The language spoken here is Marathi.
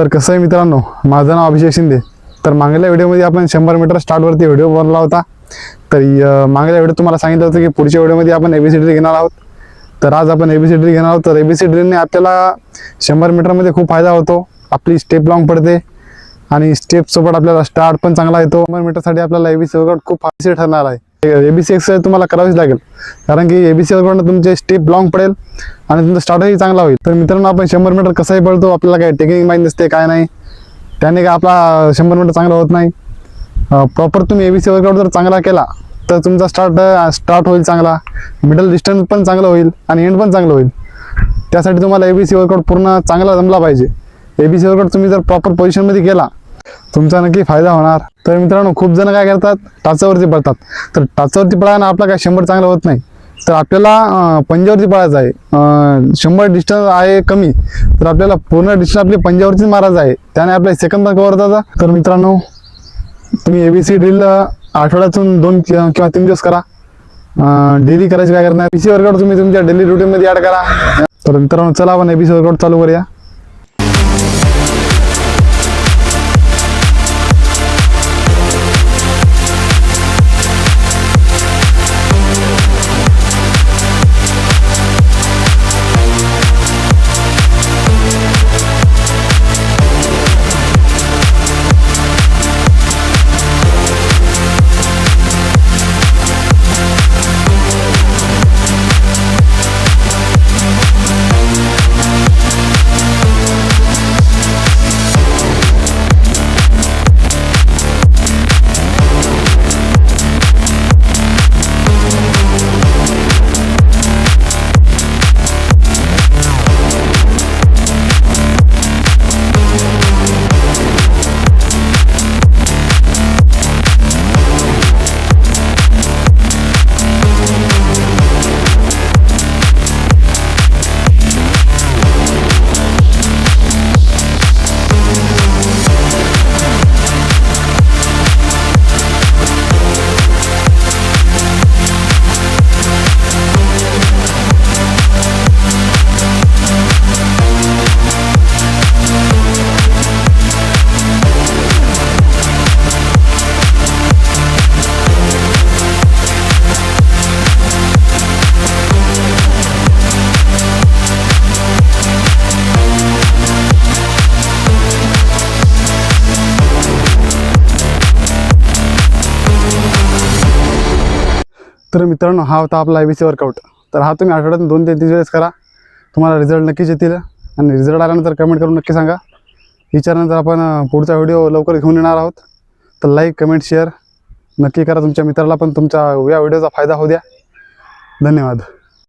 तर कसं आहे मित्रांनो माझं नाव अभिषेक शिंदे. तर मागल्या व्हिडिओमध्ये आपण शंभर मीटर स्टार्टवरती व्हिडिओ बनला होता. तर मागल्या व्हिडिओ तुम्हाला सांगितलं होतं की पुढच्या व्हिडिओमध्ये आपण एबीसीडी घेणार आहोत. तर आज आपण एबीसीडी घेणार आहोत. तर एबीसीडीने आपल्याला शंभर मीटरमध्ये खूप फायदा होतो. आपली स्टेप लॉंग पडते आणि स्टेपसोबत आपल्याला स्टार्ट पण चांगला येतो. शंभर मीटरसाठी आपल्याला एबीसी वर्कआउट खूप फायदेशीर ठरणार आहे. एबीसी एक्सरसाइज तुम्हाला करावीच लागेल. कारण की एबीसी वर्कआउट तुमचे स्टेप लॉंग पडेल आणि तुमचा स्टार्टही चांगला होईल. तर मित्रांनो आपण शंभर मीटर कसंही पळतो आपल्याला काही टेक्निक माहीत नसते काय नाही. त्याने काय आपला शंभर मीटर चांगला होत नाही. प्रॉपर तुम्ही एबीसी वर्कआउट जर चांगला केला तर तुमचा स्टार्ट स्टार्ट होईल चांगला. मिडल डिस्टन्स पण चांगलं होईल आणि एंड पण चांगलं होईल. त्यासाठी तुम्हाला एबीसी वर्कआउट पूर्ण चांगला जमला पाहिजे. एबीसी वर्कआउट तुम्ही जर प्रॉपर पोझिशनमध्ये केला तुमचा नक्की फायदा होणार. तर मित्रांनो खूप जण काय करतात टाचावरती पळतात. तर टाचावरती पळायला आपला काय शंभर चांगलं होत नाही. तर आपल्याला पंजावरती पळायचं आहे. शंभर डिस्टन्स आहे कमी. तर आपल्याला पूर्ण डिस्टन्स आपली पंजावरतीच मारायचं आहे. त्याने आपल्या सेकंद पण कवर तर मित्रांनो तुम्ही एबीसी ड्रिल आठवड्यातून दोन किंवा तीन दिवस करा. डेली करायची काय करणार? एबीसी वर्कआउट तुम्ही तुमच्या डेली रुटीनमध्ये ॲड करा. तर मित्रांनो चला आपण एबीसी वर्कआउट चालू करूया. तर मित्रांनो हा होता आपला आय वर्कआउट तर हा तुम्ही आठवड्यातून दोन ते तीन वेळेस करा. तुम्हाला रिझल्ट नक्कीच येतील. आणि रिझल्ट आल्यानंतर कमेंट करून नक्की सांगा. विचारानंतर आपण पुढचा व्हिडिओ लवकर घेऊन येणार आहोत तर लाईक कमेंट शेअर नक्की करा. तुमच्या मित्राला पण तुमच्या या व्हिडिओचा फायदा होऊ द्या. धन्यवाद.